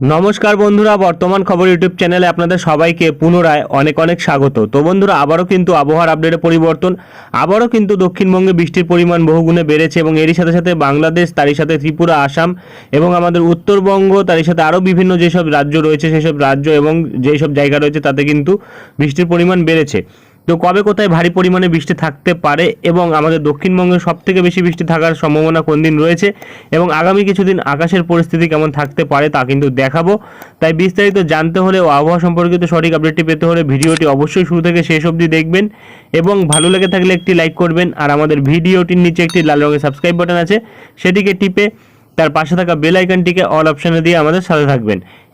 নমস্কার বন্ধুরা, বর্তমান খবর ইউটিউব চ্যানেলে আপনাদের সবাইকে পুনরায় অনেক অনেক স্বাগত। তো বন্ধুরা, আবারও কিন্তু আবহাওয়ার আপডেটে পরিবর্তন, আবারও কিন্তু দক্ষিণবঙ্গে বৃষ্টির পরিমাণ বহুগুণে বেড়েছে এবং এরই সাথে সাথে বাংলাদেশ, তারই সাথে ত্রিপুরা, আসাম এবং আমাদের উত্তরবঙ্গ, তারই সাথে আরও বিভিন্ন যেসব রাজ্য রয়েছে, সেসব রাজ্য এবং যেসব জায়গা রয়েছে তাতে কিন্তু বৃষ্টির পরিমাণ বেড়েছে। তো কবে কোথায় ভারী পরিমাণে বৃষ্টি থাকতে পারে এবং আমাদের দক্ষিণবঙ্গে সব থেকে বেশি বৃষ্টি থাকার সম্ভাবনা কোন দিন রয়েছে এবং আগামী কিছুদিন আকাশের পরিস্থিতি কেমন থাকতে পারে তা কিন্তু দেখাবো। তাই বিস্তারিত জানতে হলে ও আবহাওয়া সম্পর্কিত সঠিক আপডেটটি পেতে হলে ভিডিওটি অবশ্যই শুরু থেকে শেষ অবধি দেখবেন এবং ভালো লেগে থাকলে একটি লাইক করবেন আর আমাদের ভিডিওটির নিচে একটি লাল রঙের সাবস্ক্রাইব বাটন আছে সেটিকে টিপে তার পাশে থাকা বেল আইকনটিকে অল অপশানে দিয়ে আমাদের সাথে থাকবেন।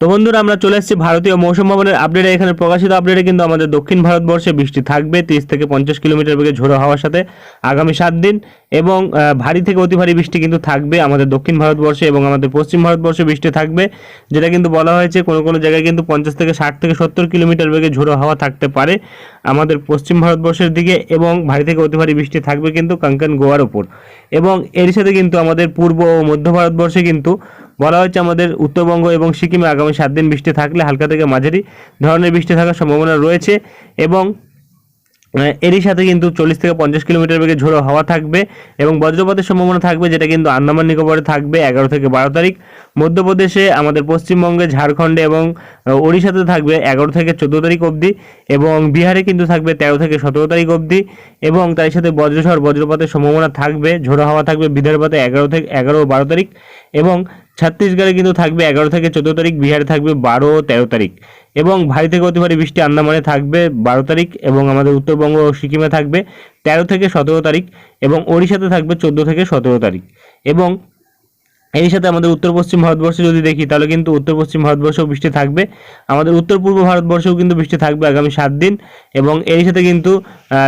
তো বন্ধুরা, আমরা চলে এসেছি ভারতীয় মৌসুম ভবনের আপডেটে এখানে প্রকাশিত আপডেটে কিন্তু আমাদের দক্ষিণ ভারতবর্ষে বৃষ্টি থাকবে, তিরিশ থেকে পঞ্চাশ কিলোমিটার বেগে ঝোড়ো হওয়ার সাথে আগামী সাত দিন। এবং ভারী থেকে অতি ভারী বৃষ্টি কিন্তু থাকবে আমাদের দক্ষিণ ভারতবর্ষে এবং আমাদের পশ্চিম ভারতবর্ষে বৃষ্টি থাকবে। যেটা কিন্তু বলা হয়েছে, কোনো কোনো জায়গায় কিন্তু পঞ্চাশ থেকে ষাট থেকে সত্তর কিলোমিটার বেগে ঝোড়ো হাওয়া থাকতে পারে আমাদের পশ্চিম ভারতবর্ষের দিকে এবং ভারী থেকে অতি ভারী বৃষ্টি থাকবে কিন্তু কাঙ্কান গোয়ার ওপর। এবং এর সাথে কিন্তু আমাদের পূর্ব ও মধ্য ভারতবর্ষে কিন্তু বলা হয়েছে আমাদের উত্তরবঙ্গ এবং সিকিমে আগামী সাত দিন বৃষ্টি থাকলে হালকা থেকে মাঝারি ধরনের বৃষ্টি থাকার সম্ভাবনা রয়েছে এবং এরই সাথে কিন্তু চল্লিশ থেকে পঞ্চাশ কিলোমিটার বেগে ঝোড়ো হাওয়া থাকবে এবং বজ্রপাতের সম্ভাবনা থাকবে যেটা কিন্তু আন্দামান নিকোবরে থাকবে এগারো থেকে বারো তারিখ। মধ্যপ্রদেশে আমাদের পশ্চিমবঙ্গে, ঝাড়খণ্ডে এবং ওড়িশাতে থাকবে এগারো থেকে চোদ্দ তারিখ অবধি এবং বিহারে কিন্তু থাকবে তেরো থেকে সতেরো তারিখ অবধি এবং তার সাথে বজ্রঝড় বজ্রপাতের সম্ভাবনা থাকবে, ঝোড়ো হাওয়া থাকবে বিদর্ভতে এগারো থেকে এগারো বারো তারিখ এবং ছত্তিশগড়ে কিন্তু থাকবে এগারো থেকে চোদ্দ তারিখ, বিহারে থাকবে বারো, তেরো তারিখ। এবং ভারী থেকে অতি ভারী বৃষ্টি আন্দামানে থাকবে বারো তারিখ এবং আমাদের উত্তরবঙ্গ ও সিকিমে থাকবে তেরো থেকে সতেরো তারিখ এবং ওড়িশাতে থাকবে চোদ্দ থেকে সতেরো তারিখ। এবং এর সাথে আমাদের উত্তর পশ্চিম ভারতবর্ষে যদি দেখি, তাহলে কিন্তু উত্তর পশ্চিম ভারতবর্ষেও বৃষ্টি থাকবে। আমাদের উত্তর পূর্ব ভারতবর্ষেও কিন্তু বৃষ্টি থাকবে আগামী সাত দিন এবং এর সাথে কিন্তু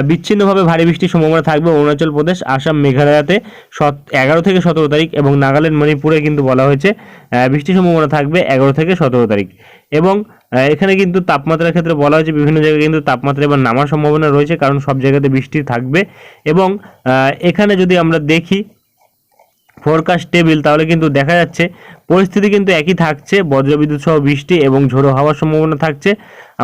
বিচ্ছিন্নভাবে ভারী বৃষ্টির সম্ভাবনা থাকবে অরুণাচল প্রদেশ, আসাম, মেঘালয়াতে সত, এগারো থেকে সতেরো তারিখ এবং নাগাল্যান্ড, মণিপুরে কিন্তু বলা হয়েছে বৃষ্টির সম্ভাবনা থাকবে এগারো থেকে সতেরো তারিখ। এবং এখানে কিন্তু তাপমাত্রার ক্ষেত্রে বলা হয়েছে বিভিন্ন জায়গায় কিন্তু তাপমাত্রা এবার নামার সম্ভাবনা রয়েছে কারণ সব জায়গাতে বৃষ্টি থাকবে এবং এখানে যদি আমরা দেখি ফোরকাস্ট টেবিল তাহলে কিন্তু দেখা যাচ্ছে পরিস্থিতি কিন্তু একই থাকছে, বজ্রবিদ্যুৎ সহ বৃষ্টি এবং ঝোড়ো হওয়ার সম্ভাবনা থাকছে।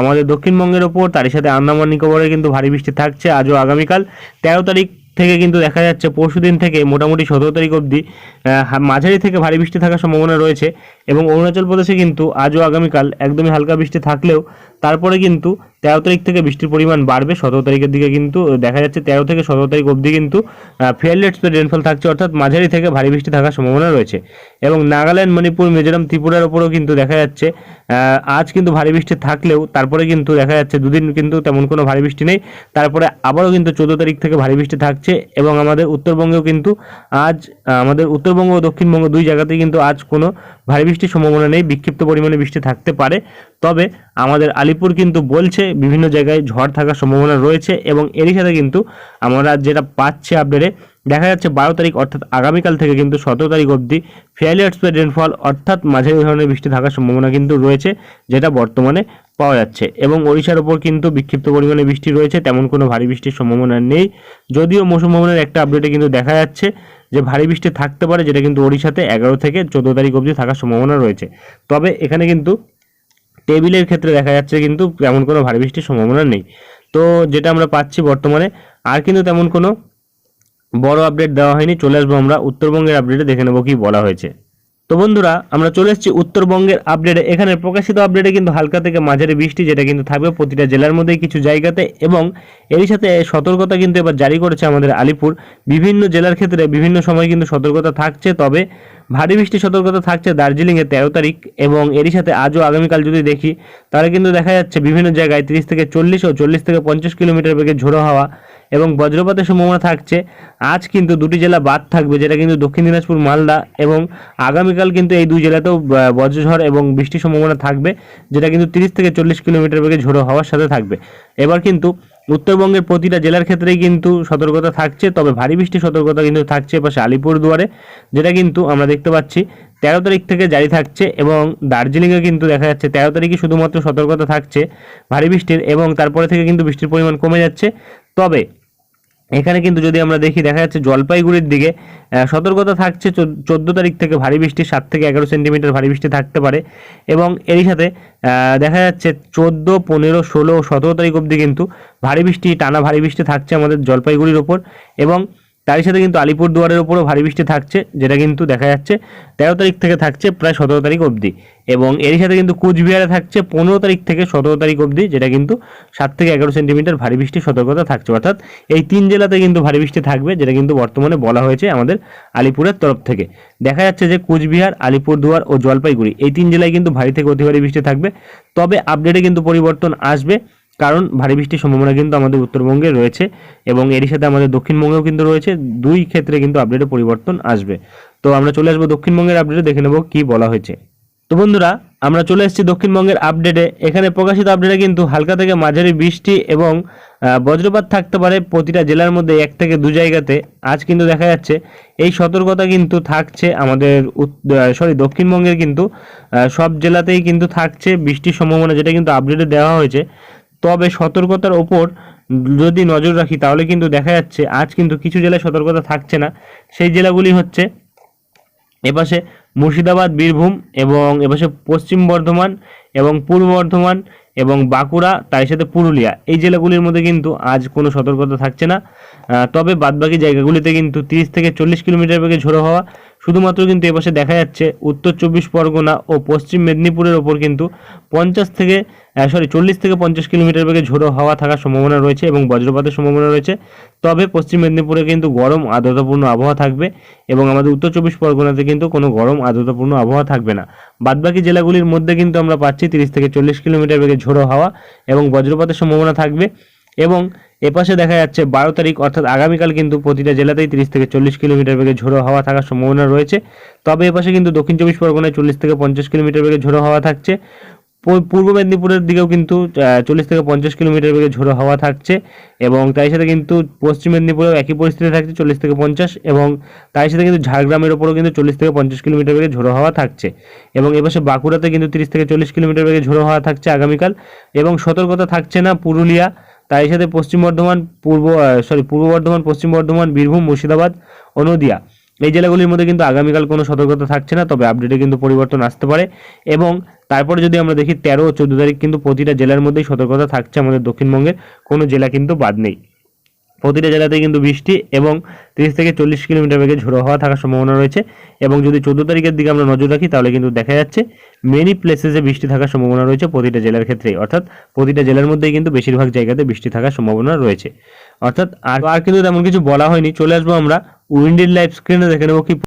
আমাদের দক্ষিণবঙ্গের ওপর, তারই সাথে আন্দামান নিকোবরে কিন্তু ভারী বৃষ্টি থাকছে আজও আগামীকাল। তেরো তারিখ থেকে কিন্তু দেখা যাচ্ছে পরশু দিন থেকে মোটামুটি সতেরো তারিখ অবধি মাঝারি থেকে ভারী বৃষ্টি থাকার সম্ভাবনা রয়েছে। এবং অরুণাচল প্রদেশে কিন্তু আজও আগামীকাল একদমই হালকা বৃষ্টি থাকলেও তারপরে কিন্তু তেরো তারিখ থেকে বৃষ্টির পরিমাণ বাড়বে। সতেরো তারিখের দিকে কিন্তু দেখা যাচ্ছে তেরো থেকে সতেরো তারিখ অবধি কিন্তু ফেয়ারলি এক্সপেক্ট রেনফল থাকছে, অর্থাৎ মাঝারি থেকে ভারী বৃষ্টি থাকার সম্ভাবনা রয়েছে। এবং নাগাল্যান্ড, মণিপুর, মিজোরাম, ত্রিপুরার ওপরেও কিন্তু দেখা যাচ্ছে আজ কিন্তু ভারী বৃষ্টি থাকলেও তারপরে কিন্তু দেখা যাচ্ছে দুদিন কিন্তু তেমন কোনো ভারী বৃষ্টি নেই। তারপরে আবারও কিন্তু চোদ্দ তারিখ থেকে ভারী বৃষ্টি থাকছে এবং আমাদের উত্তরবঙ্গেও কিন্তু আজ আমাদের উত্তরবঙ্গ ও দক্ষিণবঙ্গ দুই জায়গাতেই কিন্তু আজ কোনো ভারী বৃষ্টির সম্ভাবনা নেই, বিক্ষিপ্ত পরিমাণে বৃষ্টি থাকতে পারে। তবে আমাদের আলিপুর কিন্তু বলছে, বিভিন্ন জায়গায় ঝড় থাকার সম্ভাবনা রয়েছে এবং এরই সাথে কিন্তু আমরা যেটা পাচ্ছি আপডেটে দেখা যাচ্ছে বারো তারিখ অর্থাৎ আগামীকাল থেকে কিন্তু সতেরো তারিখ অবধি ফেয়ারলি এক্সপেক্ট রেনফল অর্থাৎ মাঝারি ধরনের বৃষ্টি থাকার সম্ভাবনা কিন্তু রয়েছে, যেটা বর্তমানে পাওয়া যাচ্ছে। এবং ওড়িশার ওপর কিন্তু বিক্ষিপ্ত পরিমাণে বৃষ্টি রয়েছে, তেমন কোনো ভারী বৃষ্টির সম্ভাবনা নেই। যদিও মৌসুম ভবনের একটা আপডেটে কিন্তু দেখা যাচ্ছে যে ভারী বৃষ্টি থাকতে পারে, যেটা কিন্তু ওড়িশাতে এগারো থেকে চোদ্দ তারিখ অবধি থাকার সম্ভাবনা রয়েছে। তবে এখানে কিন্তু টেবিলের ক্ষেত্রে দেখা যাচ্ছে কিন্তু তেমন কোনো ভারী বৃষ্টির সম্ভাবনা নেই। তো যেটা আমরা পাচ্ছি বর্তমানে, আর কিন্তু তেমন কোনো বড় আপডেট দেওয়া হয়নি। চলে আসব আমরা উত্তরবঙ্গের আপডেটে দেখে নেব কি বলা হয়েছে। তো বন্ধুরা, আমরা চলে এসেছি উত্তরবঙ্গের আপডেটে এখানে প্রকাশিত আপডেটে কিন্তু হালকা থেকে মাঝারি বৃষ্টি, যেটা কিন্তু থাকবে প্রতিটা জেলার মধ্যে কিছু জায়গাতে। এবং এরই সাথে সতর্কতা কিন্তু এবার জারি করেছে আমাদের আলিপুর। বিভিন্ন জেলার ক্ষেত্রে বিভিন্ন সময় কিন্তু সতর্কতা থাকছে, তবে ভারী বৃষ্টি সতর্কতা থাকছে দার্জিলিংয়ে তেরো তারিখ। এবং এরই সাথে আজও আগামীকাল যদি দেখি, তাহলে কিন্তু দেখা যাচ্ছে বিভিন্ন জায়গায় তিরিশ থেকে চল্লিশ ও চল্লিশ থেকে পঞ্চাশ কিলোমিটার বেগে ঝোড়ো হাওয়া। এবং বজ্রপাতের সম্ভাবনা থাকছে। আজ কিন্তু দুটি জেলা বাদ থাকবে, যেটা কিন্তু দক্ষিণ দিনাজপুর, মালদা এবং আগামীকাল কিন্তু এই দুই জেলাতেও বজ্রঝড় এবং বৃষ্টির সম্ভাবনা থাকবে, যেটা কিন্তু তিরিশ থেকে চল্লিশ কিলোমিটার বেগে ঝোড়ো হওয়ার সাথে থাকবে। এবার কিন্তু উত্তরবঙ্গের প্রতিটা জেলার ক্ষেত্রেই কিন্তু সতর্কতা থাকছে, তবে ভারী বৃষ্টির সতর্কতা কিন্তু থাকছে পাশে আলিপুরদুয়ারে, যেটা কিন্তু আমরা দেখতে পাচ্ছি তেরো তারিখ থেকে জারি থাকছে এবং দার্জিলিংয়ে কিন্তু দেখা যাচ্ছে তেরো তারিখে শুধুমাত্র সতর্কতা থাকছে ভারী বৃষ্টির এবং তারপরে থেকে কিন্তু বৃষ্টির পরিমাণ কমে যাচ্ছে। তবে এখানে কিন্তু যদি আমরা দেখি, দেখা যাচ্ছে জলপাইগুড়ির দিকে সতর্কতা থাকছে চোদ্দ তারিখ থেকে ভারী বৃষ্টি, সাত থেকে এগারো সেন্টিমিটার ভারী বৃষ্টি থাকতে পারে। এবং এরই সাথে দেখা যাচ্ছে চোদ্দ, পনেরো, ষোলো, সতেরো তারিখ অবধি কিন্তু ভারী বৃষ্টি, টানা ভারী বৃষ্টি থাকছে আমাদের জলপাইগুড়ির ওপর। এবং তারই সাথে কিন্তু আলিপুরদুয়ারের ওপরও ভারী বৃষ্টি থাকছে, যেটা কিন্তু দেখা যাচ্ছে তেরো তারিখ থেকে থাকছে প্রায় সতেরো তারিখ অবধি। এবং এরই সাথে কিন্তু কুচবিহারে থাকছে পনেরো তারিখ থেকে সতেরো তারিখ অবধি, যেটা কিন্তু সাত থেকে এগারো সেন্টিমিটার ভারী বৃষ্টির সতর্কতা থাকছে। অর্থাৎ এই তিন জেলাতে কিন্তু ভারী বৃষ্টি থাকবে, যেটা কিন্তু বর্তমানে বলা হয়েছে আমাদের আলিপুরের তরফ থেকে। দেখা যাচ্ছে যে কুচবিহার, আলিপুরদুয়ার ও জলপাইগুড়ি, এই তিন জেলায় কিন্তু ভারী থেকে অতি ভারী বৃষ্টি থাকবে। তবে আপডেটে কিন্তু পরিবর্তন আসবে। কারণ ভারী বৃষ্টির সম্ভাবনা কিন্তু আমাদের উত্তরবঙ্গে রয়েছে এবং এরই সাথে আমাদের দক্ষিণবঙ্গেও কিন্তু রয়েছে। দুই ক্ষেত্রে কিন্তু আপডেটে পরিবর্তন আসবে। তো আমরা চলে আসব দক্ষিণবঙ্গের আপডেটে দেখে নেব কি বলা হয়েছে। তো বন্ধুরা, আমরা চলে এসেছি দক্ষিণবঙ্গের আপডেটে এখানে প্রকাশিত আপডেটে কিন্তু হালকা থেকে মাঝারি বৃষ্টি এবং বজ্রপাত থাকতে পারে প্রতিটা জেলার মধ্যে এক থেকে দু জায়গাতে। আজ কিন্তু দেখা যাচ্ছে এই সতর্কতা কিন্তু থাকছে আমাদের সরি দক্ষিণবঙ্গের কিন্তু সব জেলাতেই কিন্তু থাকছে বৃষ্টির সম্ভাবনা যেটা কিন্তু আপডেটে দেওয়া হয়েছে। তবে সতর্কতার ওপর যদি নজর রাখি, তাহলে কিন্তু দেখা যাচ্ছে আজ কিন্তু কিছু জেলায় সতর্কতা থাকছে না। সেই জেলাগুলি হচ্ছে এপাশে মুর্শিদাবাদ, বীরভূম এবং এপাশে পশ্চিম বর্ধমান এবং পূর্ব বর্ধমান এবং বাঁকুড়া তার সাথে পুরুলিয়া। এই জেলাগুলির মধ্যে কিন্তু আজ কোনো সতর্কতা থাকছে না। তবে বাদবাকি জায়গাগুলিতে কিন্তু তিরিশ থেকে চল্লিশ কিলোমিটার বেগে ঝোড়ো হওয়া শুধুমাত্র কিন্তু এপাশে দেখা যাচ্ছে উত্তর চব্বিশ পরগনা ও পশ্চিম মেদিনীপুরের ওপর কিন্তু পঞ্চাশ থেকে সরি চল্লিশ থেকে পঞ্চাশ কিলোমিটার বেগে ঝোড়ো হাওয়া থাকার সম্ভাবনা রয়েছে এবং বজ্রপাতের সম্ভাবনা রয়েছে। তবে পশ্চিম মেদিনীপুরে কিন্তু গরম আর্দ্রতাপূর্ণ আবহাওয়া থাকবে এবং আমাদের উত্তর চব্বিশ পরগনাতে কিন্তু কোনো গরম আর্দ্রতাপূর্ণ আবহাওয়া থাকবে না। বাদবাকি জেলাগুলির মধ্যে কিন্তু আমরা পাচ্ছি তিরিশ থেকে চল্লিশ কিলোমিটার বেগে ঝোড়ো হাওয়া এবং বজ্রপাতের সম্ভাবনা থাকবে। এবং এপাশে দেখা যাচ্ছে বারো তারিখ, অর্থাৎ আগামীকাল কিন্তু প্রতিটা জেলাতেই তিরিশ থেকে চল্লিশ কিলোমিটার বেগে ঝোড়ো হাওয়া থাকার সম্ভাবনা রয়েছে। তবে এপাশে কিন্তু দক্ষিণ চব্বিশ পরগনায় চল্লিশ থেকে পঞ্চাশ কিলোমিটার বেগে ঝোড়ো হাওয়া থাকছে। পূর্ব মেদিনীপুরের দিকেও কিন্তু চল্লিশ থেকে পঞ্চাশ কিলোমিটার বেগে ঝোড়ো হাওয়া থাকছে এবং তাই সাথে কিন্তু পশ্চিম মেদিনীপুরেও একই পরিস্থিতি থাকছে, চল্লিশ থেকে পঞ্চাশ এবং তাই সাথে কিন্তু ঝাড়গ্রামের ওপরও কিন্তু চল্লিশ থেকে পঞ্চাশ কিলোমিটার বেগে ঝোড়ো হাওয়া থাকছে এবং এপাশে বাঁকুড়াতে কিন্তু তিরিশ থেকে চল্লিশ কিলোমিটার বেগে ঝোড়ো হাওয়া থাকছে আগামীকাল এবং সতর্কতা থাকছে না পুরুলিয়া তাই সাথে পশ্চিম বর্ধমান, পূর্ব সরি পূর্ব বর্ধমান, পশ্চিম বর্ধমান, বীরভূম, মুর্শিদাবাদ ও নদিয়া। এই জেলাগুলির মধ্যে কিন্তু আগামীকাল কোনো সতর্কতা থাকছে না, তবে আপডেটে কিন্তু পরিবর্তন আসতে পারে এবং তারপরে যদি আমরা দেখি তেরো ও চোদ্দ তারিখ কিন্তু প্রতিটা জেলার মধ্যেই সতর্কতা থাকছে আমাদের দক্ষিণবঙ্গের, কোনো জেলা কিন্তু বাদ নেই। প্রতিটা জেলাতেই কিন্তু বৃষ্টি এবং তিরিশ থেকে চল্লিশ কিলোমিটার বেগে ঝোড়ো হওয়া থাকার সম্ভাবনা রয়েছে এবং যদি চোদ্দ তারিখের দিকে আমরা নজর রাখি, তাহলে কিন্তু দেখা যাচ্ছে মেনি প্লেসেসে বৃষ্টি থাকার সম্ভাবনা রয়েছে প্রতিটা জেলার ক্ষেত্রে। অর্থাৎ প্রতিটা জেলার মধ্যেই কিন্তু বেশিরভাগ জায়গাতে বৃষ্টি থাকার সম্ভাবনা রয়েছে। অর্থাৎ আর কিন্তু তেমন কিছু বলা হয়নি। চলে আসব আমরা উইন্ডেড লাইভ স্ক্রিনে, দেখে নেব কি